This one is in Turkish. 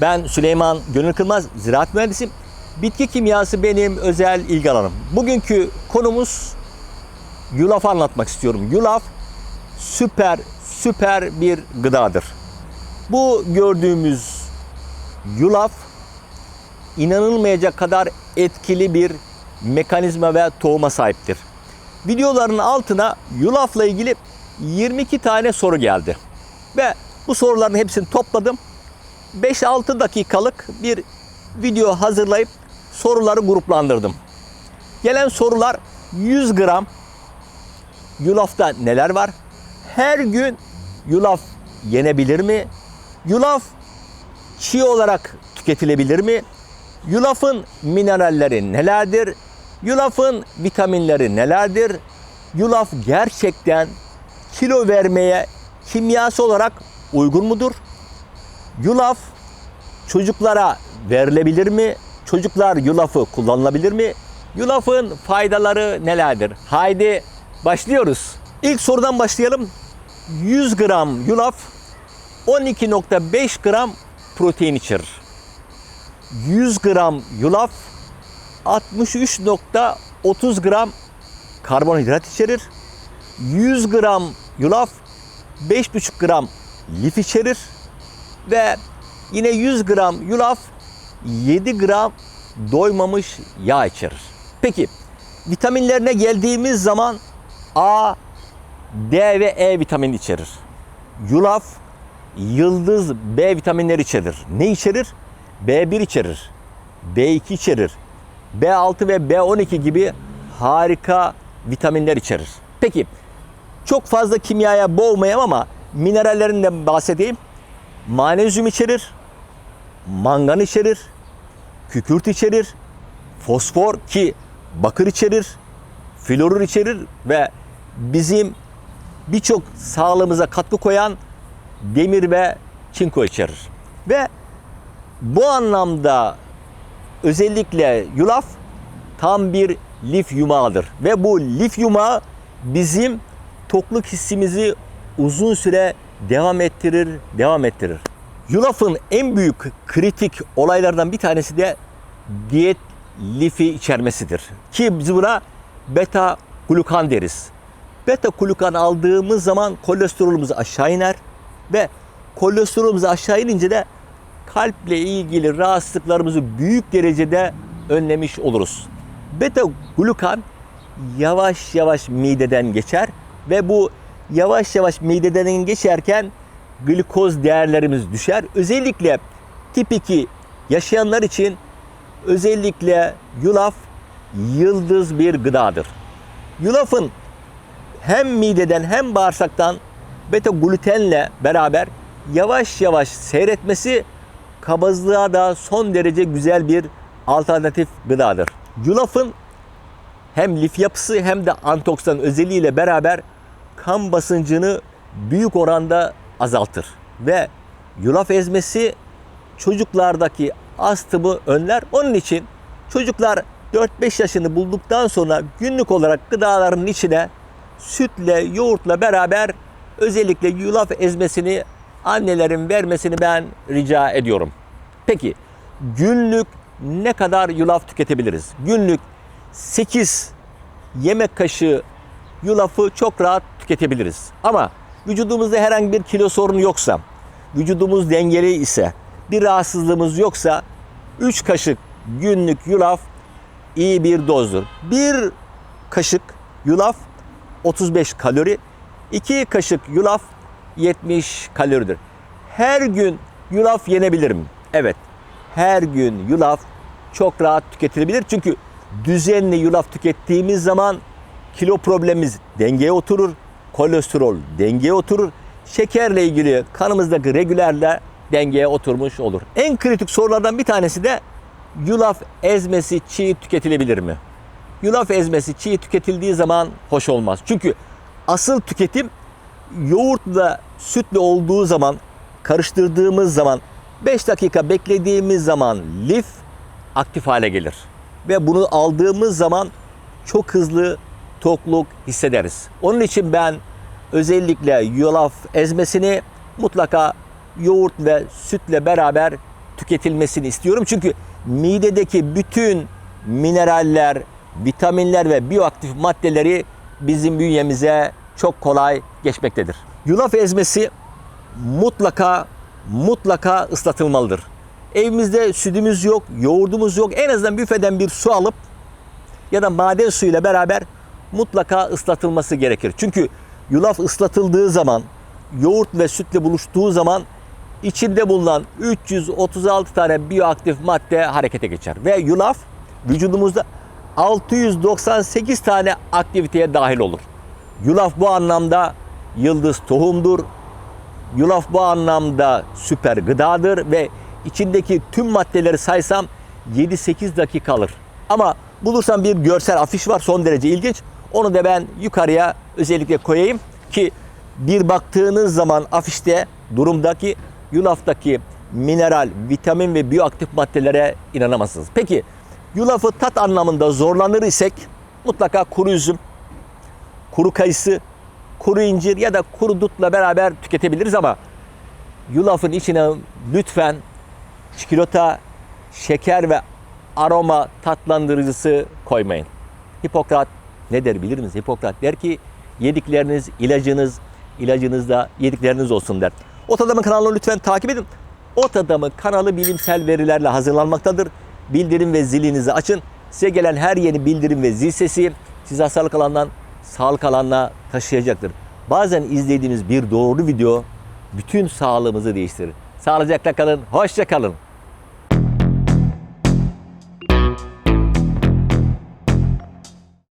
Ben Süleyman Gönül Kılmaz, ziraat mühendisiyim. Bitki kimyası benim özel ilgi alanım. Bugünkü konumuz yulaf anlatmak istiyorum. Yulaf süper süper bir gıdadır. Bu gördüğümüz yulaf inanılmayacak kadar etkili bir mekanizma ve tohuma sahiptir. Videoların altına yulafla ilgili 22 tane soru geldi. Ve bu soruların hepsini topladım. 5-6 dakikalık bir video hazırlayıp soruları gruplandırdım. Gelen sorular 100 gram yulafta neler var? Her gün yulaf yenebilir mi? Yulaf çiğ olarak tüketilebilir mi? Yulafın mineralleri nelerdir? Yulafın vitaminleri nelerdir? Yulaf gerçekten kilo vermeye kimyası olarak uygun mudur? Yulaf çocuklara verilebilir mi? Çocuklar yulafı kullanılabilir mi? Yulafın faydaları nelerdir? Haydi başlıyoruz. İlk sorudan başlayalım. 100 gram yulaf 12.5 gram protein içerir. 100 gram yulaf 63.30 gram karbonhidrat içerir. 100 gram yulaf 5,5 gram lif içerir ve yine 100 gram yulaf 7 gram doymamış yağ içerir. Peki vitaminlerine geldiğimiz zaman A, D ve E vitamini içerir. Yulaf yıldız B vitaminleri içerir. Ne içerir? B1 içerir. B2 içerir. B6 ve B12 gibi harika vitaminler içerir. Peki çok fazla kimyaya boğmayayım ama minerallerinden bahsedeyim. Manezyum içerir, mangan içerir, kükürt içerir, fosfor ki bakır içerir, florür içerir ve bizim birçok sağlığımıza katkı koyan demir ve çinko içerir. Ve bu anlamda özellikle yulaf tam bir lif yumağıdır. Ve bu lif yumağı bizim tokluk hissimizi uzun süre devam ettirir, devam ettirir. Yulafın en büyük kritik olaylardan bir tanesi de diyet lifi içermesidir. Ki biz buna beta glukan deriz. Beta glukan aldığımız zaman kolesterolümüz aşağı iner ve kolesterolümüz aşağı inince de kalple ilgili rahatsızlıklarımızı büyük derecede önlemiş oluruz. Beta glukan yavaş yavaş mideden geçer ve bu yavaş yavaş mideden geçerken glikoz değerlerimiz düşer. Özellikle tip 2 yaşayanlar için özellikle yulaf yıldız bir gıdadır. Yulafın hem mideden hem bağırsaktan beta glutenle beraber yavaş yavaş seyretmesi kabızlığa da son derece güzel bir alternatif gıdadır. Yulafın hem lif yapısı hem de antioksidan özelliğiyle beraber kan basıncını büyük oranda azaltır. Ve yulaf ezmesi çocuklardaki astımı önler. Onun için çocuklar 4-5 yaşını bulduktan sonra günlük olarak gıdalarının içine sütle, yoğurtla beraber özellikle yulaf ezmesini annelerin vermesini ben rica ediyorum. Peki günlük ne kadar yulaf tüketebiliriz? Günlük 8 yemek kaşığı yulafı çok rahat tüketebiliriz. Ama vücudumuzda herhangi bir kilo sorunu yoksa, vücudumuz dengeli ise, bir rahatsızlığımız yoksa 3 kaşık günlük yulaf iyi bir dozdur. Bir kaşık yulaf 35 kalori, 2 kaşık yulaf 70 kaloridir. Her gün yulaf yenebilir mi? Evet. Her gün yulaf çok rahat tüketilebilir. Çünkü düzenli yulaf tükettiğimiz zaman kilo problemimiz dengeye oturur. Kolesterol dengeye oturur. Şekerle ilgili kanımızdaki regülerle dengeye oturmuş olur. En kritik sorulardan bir tanesi de yulaf ezmesi çiğ tüketilebilir mi? Yulaf ezmesi çiğ tüketildiği zaman hoş olmaz. Çünkü asıl tüketim yoğurtla sütle olduğu zaman karıştırdığımız zaman 5 dakika beklediğimiz zaman lif aktif hale gelir. Ve bunu aldığımız zaman çok hızlı tokluk hissederiz. Onun için ben özellikle yulaf ezmesini mutlaka yoğurt ve sütle beraber tüketilmesini istiyorum. Çünkü midedeki bütün mineraller, vitaminler ve bioaktif maddeleri bizim bünyemize çok kolay geçmektedir. Yulaf ezmesi mutlaka mutlaka ıslatılmalıdır. Evimizde sütümüz yok, yoğurdumuz yok. En azından büfeden bir su alıp ya da maden suyuyla beraber mutlaka ıslatılması gerekir. Çünkü yulaf ıslatıldığı zaman, yoğurt ve sütle buluştuğu zaman içinde bulunan 336 tane bioaktif madde harekete geçer. Ve yulaf vücudumuzda 698 tane aktiviteye dahil olur. Yulaf bu anlamda yıldız tohumdur. Yulaf bu anlamda süper gıdadır ve içindeki tüm maddeleri saysam 7-8 dakika alır. Ama bulursam bir görsel afiş var son derece ilginç. Onu da ben yukarıya özellikle koyayım ki bir baktığınız zaman afişte durumdaki yulaftaki mineral, vitamin ve bioaktif maddelere inanamazsınız. Peki yulafı tat anlamında zorlanır isek mutlaka kuru üzüm, kuru kayısı, kuru incir ya da kuru dutla beraber tüketebiliriz ama yulafın içine lütfen çikolata, şeker ve aroma tatlandırıcısı koymayın. Hipokrat ne der bilir misiniz? Hipokrat der ki yedikleriniz ilacınız, ilacınız da yedikleriniz olsun der. Ot Adamı kanalını lütfen takip edin. Ot Adamı kanalı bilimsel verilerle hazırlanmaktadır. Bildirim ve zilinizi açın. Size gelen her yeni bildirim ve zil sesi sizi hastalık alandan sağlık alanına taşıyacaktır. Bazen izlediğiniz bir doğru video bütün sağlığımızı değiştirir. Sağlıcakla kalın, hoşça kalın.